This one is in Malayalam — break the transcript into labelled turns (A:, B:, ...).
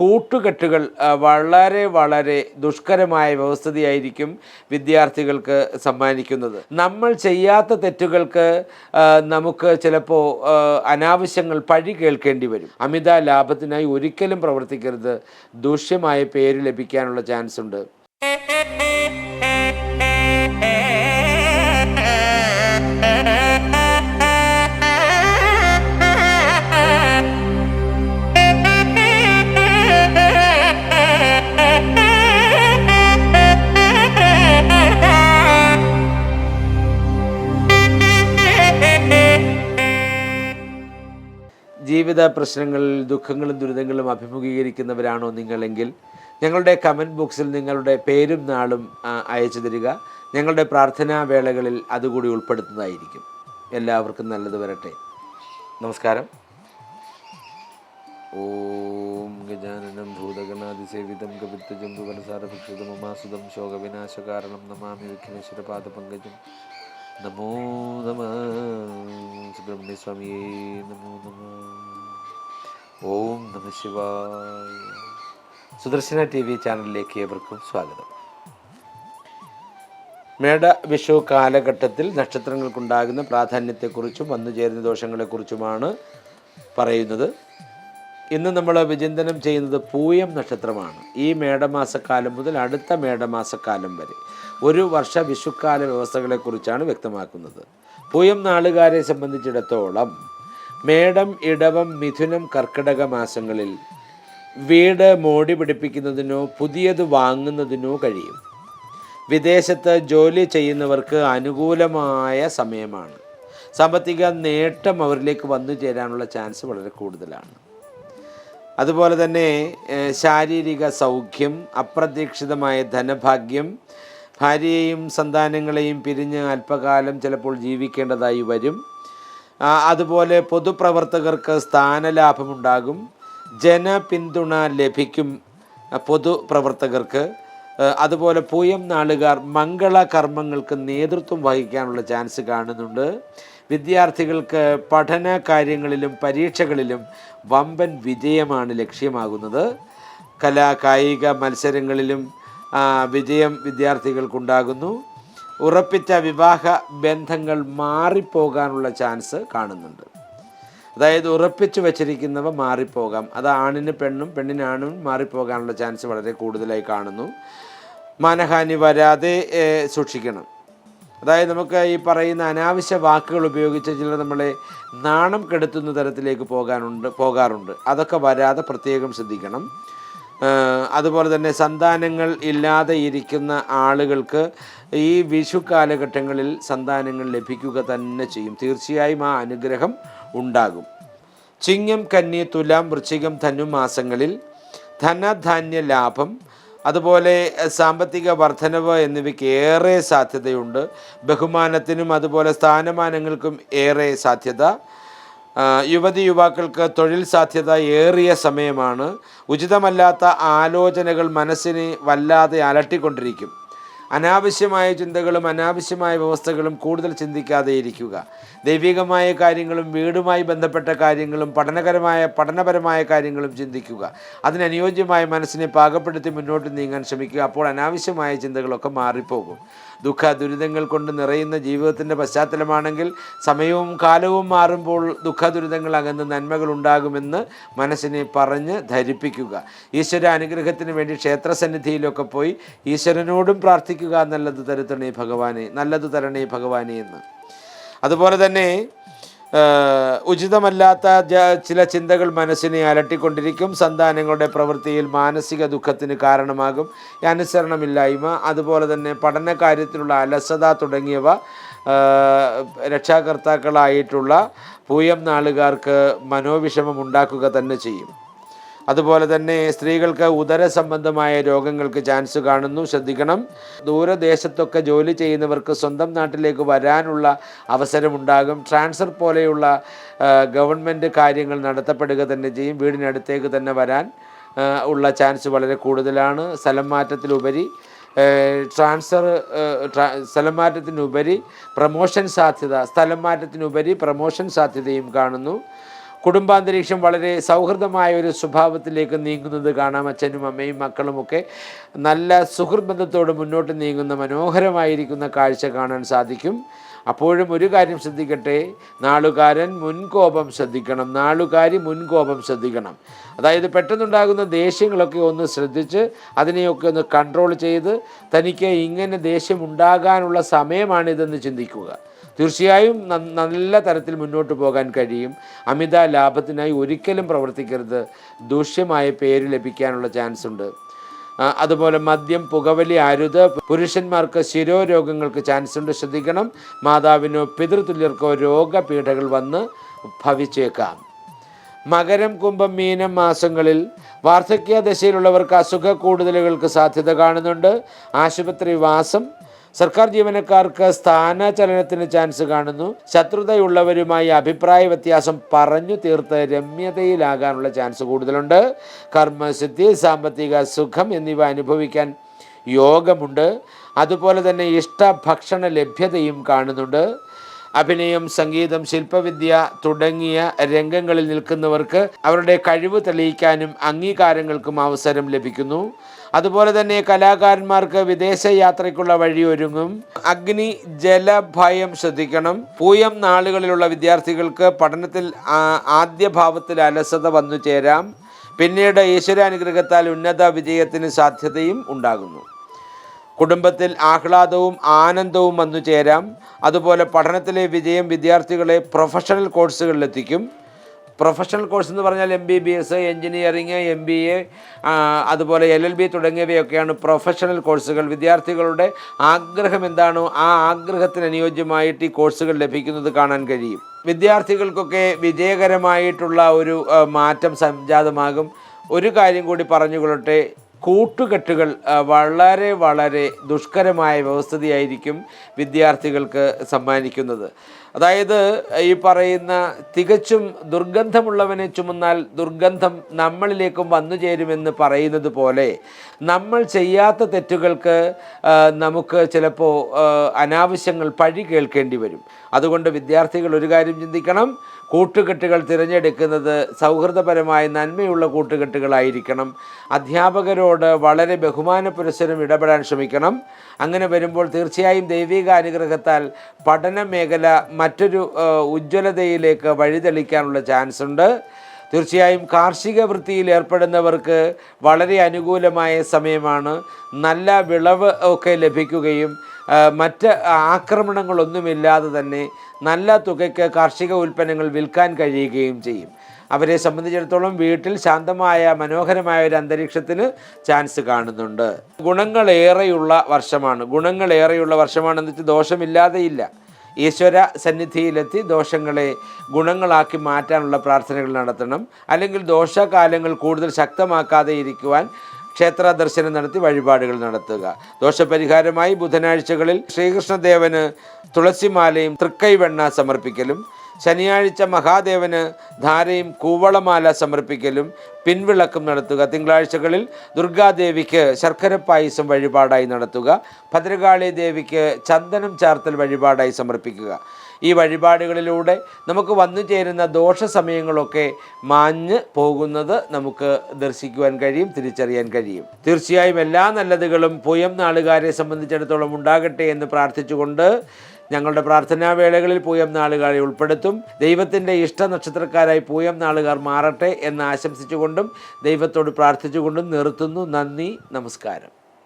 A: കൂട്ടുകെട്ടുകൾ വളരെ വളരെ ദുഷ്കരമായ വ്യവസ്ഥതയായിരിക്കും വിദ്യാർത്ഥികൾക്ക് സമ്മാനിക്കുന്നത്. നമ്മൾ ചെയ്യാത്ത തെറ്റുകൾക്ക് നമുക്ക് ചിലപ്പോൾ അനാവശ്യങ്ങൾ പഴി കേൾക്കേണ്ടി വരും. അമിത ലാഭത്തിനായി ഒരിക്കലും പ്രവർത്തിക്കരുത്. ദൂഷ്യമായ പേര് ലഭിക്കാനുള്ള ചാൻസ് ഉണ്ട് ജീവിത പ്രശ്നങ്ങളിൽ ദുഃഖങ്ങളും ദുരിതങ്ങളും അഭിമുഖീകരിക്കുന്നവരാണോ നിങ്ങളെങ്കിൽ ഞങ്ങളുടെ കമന്റ് ബോക്സിൽ നിങ്ങളുടെ പേരും നാളും അയച്ചു തരിക. ഞങ്ങളുടെ പ്രാർത്ഥനാ വേളകളിൽ അതുകൂടി ഉൾപ്പെടുത്തുന്നതായിരിക്കും. എല്ലാവർക്കും നല്ലത് വരട്ടെ. നമസ്കാരം. ഓം ഗജാനനം ഭൂതഗണാതിസേവിതം കവിത്തജംബുവനസാരഭിക്ഷുതമമാസുതം ശോകവിനാശകാരണം നമാമി വിഘ്നേശ്വര പാദപങ്കജം നമോ. നമ സുബ്രഹ്മണ്യസ്വാമിയേ നമോ നമ. ഓം നമ ശിവായ. സുദർശന ടി വി ചാനലിലേക്ക് ഏവർക്കും സ്വാഗതം. മേട വിഷു കാലഘട്ടത്തിൽ നക്ഷത്രങ്ങൾക്കുണ്ടാകുന്ന പ്രാധാന്യത്തെക്കുറിച്ചും വന്നു ചേരുന്ന ദോഷങ്ങളെക്കുറിച്ചുമാണ് പറയുന്നത്. ഇന്ന് നമ്മൾ വിചിന്തനം ചെയ്യുന്നത് പൂയം നക്ഷത്രമാണ്. ഈ മേടമാസക്കാലം മുതൽ അടുത്ത മേടമാസക്കാലം വരെ ഒരു വർഷ വിഷുക്കാല വ്യവസ്ഥകളെക്കുറിച്ചാണ് വ്യക്തമാക്കുന്നത്. പൂയം നാളുകാരെ സംബന്ധിച്ചിടത്തോളം മേടം ഇടവം മിഥുനം കർക്കിടക മാസങ്ങളിൽ വീട് മോടി പിടിപ്പിക്കുന്നതിനോ പുതിയത് വാങ്ങുന്നതിനോ കഴിയും. വിദേശത്ത് ജോലി ചെയ്യുന്നവർക്ക് അനുകൂലമായ സമയമാണ്. സാമ്പത്തിക നേട്ടം അവരിലേക്ക് വന്നു ചേരാനുള്ള ചാൻസ് വളരെ കൂടുതലാണ്. അതുപോലെ തന്നെ ശാരീരിക സൗഖ്യം അപ്രതീക്ഷിതമായ ധനഭാഗ്യം ഭാര്യയെയും സന്താനങ്ങളെയും പിരിഞ്ഞ് അല്പകാലം ചിലപ്പോൾ ജീവിക്കേണ്ടതായി വരും. അതുപോലെ പൊതുപ്രവർത്തകർക്ക് സ്ഥാനലാഭമുണ്ടാകും. ജനപിന്തുണ ലഭിക്കും പൊതുപ്രവർത്തകർക്ക്. അതുപോലെ പൂയം നാളുകാർ മംഗള കർമ്മങ്ങൾക്ക് നേതൃത്വം വഹിക്കാനുള്ള ചാൻസ് കാണുന്നുണ്ട്. വിദ്യാർത്ഥികൾക്ക് പഠന കാര്യങ്ങളിലും പരീക്ഷകളിലും വമ്പൻ വിജയമാണ് ലക്ഷ്യമാകുന്നത്. കലാ കായിക മത്സരങ്ങളിലും വിജയം വിദ്യാർത്ഥികൾക്കുണ്ടാകുന്നു. ഉറപ്പിച്ച വിവാഹ ബന്ധങ്ങൾ മാറിപ്പോകാനുള്ള ചാൻസ് കാണുന്നുണ്ട്. അതായത് ഉറപ്പിച്ചു വച്ചിരിക്കുന്നവ മാറിപ്പോകാം. അത് ആണിന് പെണ്ണും പെണ്ണിന് ആണും മാറിപ്പോകാനുള്ള ചാൻസ് വളരെ കൂടുതലായി കാണുന്നു. മാനഹാനി വരാതെ സൂക്ഷിക്കണം. അതായത് നമുക്ക് ഈ പറയുന്ന അനാവശ്യ വാക്കുകൾ ഉപയോഗിച്ച് ചിലർ നമ്മളെ നാണം കെടുത്തുന്ന തരത്തിലേക്ക് പോകാനുണ്ട് പോകാറുണ്ട്. അതൊക്കെ വരാതെ പ്രത്യേകം ശ്രദ്ധിക്കണം. അതുപോലെ തന്നെ സന്താനങ്ങൾ ഇല്ലാതെ ഇരിക്കുന്ന ആളുകൾക്ക് ഈ വിഷു കാലഘട്ടങ്ങളിൽ സന്താനങ്ങൾ ലഭിക്കുക തന്നെ ചെയ്യും. തീർച്ചയായും ആ അനുഗ്രഹം ഉണ്ടാകും. ചിങ്ങം കന്നി തുലാം വൃശ്ചികം ധനു മാസങ്ങളിൽ ധനധാന്യ ലാഭം അതുപോലെ സാമ്പത്തിക വർധനവ് എന്നിവയ്ക്ക് ഏറെ സാധ്യതയുണ്ട്. ബഹുമാനത്തിനും അതുപോലെ സ്ഥാനമാനങ്ങൾക്കും ഏറെ സാധ്യത. യുവതി യുവാക്കൾക്ക് തൊഴിൽ സാധ്യത ഏറിയ സമയമാണ്. ഉചിതമല്ലാത്ത ആലോചനകൾ മനസ്സിനെ വല്ലാതെ അലട്ടിക്കൊണ്ടിരിക്കും. അനാവശ്യമായ ചിന്തകളും അനാവശ്യമായ വ്യവസ്ഥകളും കൂടുതൽ ചിന്തിക്കാതെ ഇരിക്കുക. ദൈവികമായ കാര്യങ്ങളും വീടുമായി ബന്ധപ്പെട്ട കാര്യങ്ങളും പഠനകരമായ പഠനപരമായ കാര്യങ്ങളും ചിന്തിക്കുക. അതിനനുയോജ്യമായ മനസ്സിനെ പാകപ്പെടുത്തി മുന്നോട്ട് നീങ്ങാൻ ശ്രമിക്കുക. അപ്പോൾ അനാവശ്യമായ ചിന്തകളൊക്കെ മാറിപ്പോകും. ദുഃഖ ദുരിതങ്ങൾ കൊണ്ട് നിറയുന്ന ജീവിതത്തിന്റെ പശ്ചാത്തലമാണെങ്കിൽ സമയവും കാലവും മാറുമ്പോൾ ദുഃഖ ദുരിതങ്ങൾ അകന്ന് നന്മകൾ ഉണ്ടാകുമെന്ന് മനസ്സിനെ പറഞ്ഞ് ധരിപ്പിക്കുക. ഈശ്വര അനുഗ്രഹത്തിന് വേണ്ടി ക്ഷേത്ര ക്ഷേത്രസന്നിധിയിലൊക്കെ പോയി ഈശ്വരനോടും പ്രാർത്ഥിക്കുക. നല്ലത് തരുത്തണേ ഭഗവാനെ നല്ലത് തരണേ ഭഗവാനെ എന്ന്. അതുപോലെ തന്നെ ഉചിതമല്ലാത്ത ചില ചിന്തകൾ മനസ്സിനെ അലട്ടിക്കൊണ്ടിരിക്കും. സന്താനങ്ങളുടെ പ്രവൃത്തിയിൽ മാനസിക ദുഃഖത്തിന് കാരണമാകും. അനുസരണമില്ലായ്മ അതുപോലെ തന്നെ പഠന കാര്യത്തിലുള്ള അലസത തുടങ്ങിയവ രക്ഷാകർത്താക്കളായിട്ടുള്ള പൂയം നാളുകാർക്ക് മനോവിഷമം ഉണ്ടാക്കുക തന്നെ ചെയ്യും. അതുപോലെ തന്നെ സ്ത്രീകൾക്ക് ഉദര സംബന്ധമായ രോഗങ്ങൾക്ക് ചാൻസ് കാണുന്നു. ശ്രദ്ധിക്കണം. ദൂരദേശത്തൊക്കെ ജോലി ചെയ്യുന്നവർക്ക് സ്വന്തം നാട്ടിലേക്ക് വരാനുള്ള അവസരമുണ്ടാകും. ട്രാൻസ്ഫർ പോലെയുള്ള ഗവൺമെന്റ് കാര്യങ്ങൾ നടത്തപ്പെടുക തന്നെ ചെയ്യും. വീടിനടുത്തേക്ക് തന്നെ വരാൻ ഉള്ള ചാൻസ് വളരെ കൂടുതലാണ്. സ്ഥലം മാറ്റത്തിലുപരി ട്രാൻസ്ഫർ സ്ഥലം മാറ്റത്തിനുപരി പ്രമോഷൻ സാധ്യത സ്ഥലം മാറ്റത്തിനുപരി പ്രമോഷൻ സാധ്യതയും കാണുന്നു. കുടുംബാന്തരീക്ഷം വളരെ സൗഹൃദമായ ഒരു സ്വഭാവത്തിലേക്ക് നീങ്ങുന്നത് കാണാം. അച്ഛനും അമ്മയും മക്കളുമൊക്കെ നല്ല സുഹൃത്ബന്ധത്തോട് മുന്നോട്ട് നീങ്ങുന്ന മനോഹരമായിരിക്കുന്ന കാഴ്ച കാണാൻ സാധിക്കും. അപ്പോഴും ഒരു കാര്യം ശ്രദ്ധിക്കട്ടെ. നാളുകാരൻ മുൻകോപം ശ്രദ്ധിക്കണം. നാളുകാരി മുൻകോപം ശ്രദ്ധിക്കണം. അതായത് പെട്ടെന്നുണ്ടാകുന്ന ദേഷ്യങ്ങളൊക്കെ ഒന്ന് ശ്രദ്ധിച്ച് അതിനെയൊക്കെ ഒന്ന് കൺട്രോൾ ചെയ്ത് തനിക്ക് ഇങ്ങനെ ദേഷ്യം ഉണ്ടാകാനുള്ള സമയമാണിതെന്ന് ചിന്തിക്കുക. തീർച്ചയായും നല്ല തരത്തിൽ മുന്നോട്ട് പോകാൻ കഴിയും. അമിത ലാഭത്തിനായി ഒരിക്കലും പ്രവർത്തിക്കരുത്. ദൂഷ്യമായ പേര് ലഭിക്കാനുള്ള ചാൻസ് ഉണ്ട്. അതുപോലെ മദ്യം പുകവലി അരുത് പുരുഷന്മാർക്ക് ശിരോരോഗങ്ങൾക്ക് ചാൻസ് ഉണ്ട് ശ്രദ്ധിക്കണം. മാതാവിനോ പിതൃതുല്യർക്കോ രോഗപീഠകൾ വന്ന് ഭവിച്ചേക്കാം. മകരം കുംഭം മീനം മാസങ്ങളിൽ വാർദ്ധക്യ ദശയിലുള്ളവർക്ക് അസുഖ കൂടുതലുകൾക്ക് സാധ്യത കാണുന്നുണ്ട്. ആശുപത്രി വാസം സർക്കാർ ജീവനക്കാർക്ക് സ്ഥാനചലനത്തിന് ചാൻസ് കാണുന്നു. ശത്രുതയുള്ളവരുമായി അഭിപ്രായ വ്യത്യാസം പറഞ്ഞു തീർത്ത് രമ്യതയിലാകാനുള്ള ചാൻസ് കൂടുതലുണ്ട്. കർമ്മസിദ്ധി സാമ്പത്തിക സുഖം എന്നിവ അനുഭവിക്കാൻ യോഗമുണ്ട്. അതുപോലെ തന്നെ ഇഷ്ടഭക്ഷണ ലഭ്യതയും കാണുന്നുണ്ട്. അഭിനയം സംഗീതം ശില്പവിദ്യ തുടങ്ങിയ രംഗങ്ങളിൽ നിൽക്കുന്നവർക്ക് അവരുടെ കഴിവ് തെളിയിക്കാനും അംഗീകാരങ്ങൾക്കും അവസരം ലഭിക്കുന്നു. അതുപോലെ തന്നെ കലാകാരന്മാർക്ക് വിദേശ യാത്രയ്ക്കുള്ള വഴി ഒരുങ്ങും. അഗ്നി ജലഭയം ശ്രദ്ധിക്കണം. പൂയം നാളുകളിലുള്ള വിദ്യാർത്ഥികൾക്ക് പഠനത്തിൽ ആദ്യ ഭാവത്തിൽ അലസത വന്നു ചേരാം പിന്നീട് ഈശ്വരാനുഗ്രഹത്താൽ ഉന്നത വിജയത്തിന് സാധ്യതയും ഉണ്ടാകുന്നു. കുടുംബത്തിൽ ആഹ്ലാദവും ആനന്ദവും വന്നു ചേരാം. അതുപോലെ പഠനത്തിലെ വിജയം വിദ്യാർത്ഥികളെ പ്രൊഫഷണൽ കോഴ്സുകളിലെത്തിക്കും പ്രൊഫഷണൽ കോഴ്സ് എന്ന് പറഞ്ഞാൽ M B B S engineering M B A അതുപോലെ എൽ എൽ ബി തുടങ്ങിയവയൊക്കെയാണ് പ്രൊഫഷണൽ കോഴ്സുകൾ വിദ്യാർത്ഥികളുടെ ആഗ്രഹം എന്താണോ ആ ആഗ്രഹത്തിന് അനുയോജ്യമായിട്ട് ഈ കോഴ്സുകൾ ലഭിക്കുന്നത് കാണാൻ കഴിയും. വിദ്യാർത്ഥികൾക്കൊക്കെ വിജയകരമായിട്ടുള്ള ഒരു മാറ്റം സംജാതമാകും. ഒരു കാര്യം കൂടി പറഞ്ഞുകൊള്ളട്ടെ കൂട്ടുകെട്ടുകൾ വളരെ വളരെ ദുഷ്കരമായ വ്യവസ്ഥിതിയായിരിക്കും വിദ്യാർത്ഥികൾക്ക് സമ്മാനിക്കുന്നത്. അതായത് ഈ പറയുന്ന തികച്ചും ദുർഗന്ധമുള്ളവനെ ചുമന്നാൽ ദുർഗന്ധം നമ്മളിലേക്കും വന്നു ചേരുമെന്ന് പറയുന്നത് പോലെ നമ്മൾ ചെയ്യാത്ത തെറ്റുകൾക്ക് നമുക്ക് ചിലപ്പോൾ അനാവശ്യങ്ങൾ പഴി കേൾക്കേണ്ടി വരും. അതുകൊണ്ട് വിദ്യാർത്ഥികൾ ഒരു കാര്യം ചിന്തിക്കണം കൂട്ടുകെട്ടുകൾ തിരഞ്ഞെടുക്കുന്നത് സൗഹൃദപരമായ നന്മയുള്ള കൂട്ടുകെട്ടുകളായിരിക്കണം. അധ്യാപകരോട് വളരെ ബഹുമാന പുരസ്സരം ഇടപെടാൻ ശ്രമിക്കണം. അങ്ങനെ വരുമ്പോൾ തീർച്ചയായും ദൈവിക അനുഗ്രഹത്താൽ പഠന മേഖല മറ്റൊരു ഉജ്ജ്വലതയിലേക്ക് വഴിതെളിക്കാനുള്ള ചാൻസ് ഉണ്ട് തീർച്ചയായും കാർഷിക വൃത്തിയിൽ ഏർപ്പെടുന്നവർക്ക് വളരെ അനുകൂലമായ സമയമാണ്. നല്ല വിളവ് ഒക്കെ ലഭിക്കുകയും മറ്റ് ആക്രമണങ്ങളൊന്നുമില്ലാതെ തന്നെ നല്ല തുകയ്ക്ക് കാർഷിക ഉൽപ്പന്നങ്ങൾ വിൽക്കാൻ കഴിയുകയും ചെയ്യും. അവരെ സംബന്ധിച്ചിടത്തോളം വീട്ടിൽ ശാന്തമായ മനോഹരമായ ഒരു അന്തരീക്ഷത്തിന് ചാൻസ് കാണുന്നുണ്ട്. ഗുണങ്ങളേറെയുള്ള വർഷമാണ്. ഗുണങ്ങളേറെയുള്ള വർഷമാണെന്ന് വെച്ചാൽ ദോഷമില്ലാതെയില്ല. ഈശ്വര സന്നിധിയിലെത്തി ദോഷങ്ങളെ ഗുണങ്ങളാക്കി മാറ്റാനുള്ള പ്രാർത്ഥനകൾ നടത്തണം. അല്ലെങ്കിൽ ദോഷകാലങ്ങൾ കൂടുതൽ ശക്തമാക്കാതെ ഇരിക്കുവാൻ ക്ഷേത്ര ദർശനം നടത്തി വഴിപാടുകൾ നടത്തുക. ദോഷപരിഹാരമായി ബുധനാഴ്ചകളിൽ ശ്രീകൃഷ്ണദേവന് തുളസിമാലയും തൃക്കൈവെണ്ണ സമർപ്പിക്കലും. ശനിയാഴ്ച മഹാദേവന് ധാരയും കൂവളമാല സമർപ്പിക്കലും പിൻവിളക്കും നടത്തുക. തിങ്കളാഴ്ചകളിൽ ദുർഗാദേവിക്ക് ശർക്കര പായസം വഴിപാടായി നടത്തുക. ഭദ്രകാളി ദേവിക്ക് ചന്ദനം ചാർത്തൽ വഴിപാടായി സമർപ്പിക്കുക. ഈ വഴിപാടുകളിലൂടെ നമുക്ക് വന്നു ചേരുന്ന ദോഷ സമയങ്ങളൊക്കെ മാഞ്ഞ് പോകുന്നത് നമുക്ക് ദർശിക്കുവാൻ കഴിയും തിരിച്ചറിയാൻ കഴിയും. തീർച്ചയായും എല്ലാ നല്ലതുകളും പൂയം നാളുകാരെ സംബന്ധിച്ചിടത്തോളം ഉണ്ടാകട്ടെ എന്ന് പ്രാർത്ഥിച്ചുകൊണ്ട് ഞങ്ങളുടെ പ്രാർത്ഥനാ വേളകളിൽ പൂയം നാളുകാരെ ഉൾപ്പെടുത്തും. ദൈവത്തിന്റെ ഇഷ്ട നക്ഷത്രക്കാരായി പൂയം നാളുകാർ മാറട്ടെ എന്ന് ആശംസിച്ചുകൊണ്ടും ദൈവത്തോട് പ്രാർത്ഥിച്ചുകൊണ്ടും നിർത്തുന്നു. നന്ദി നമസ്കാരം.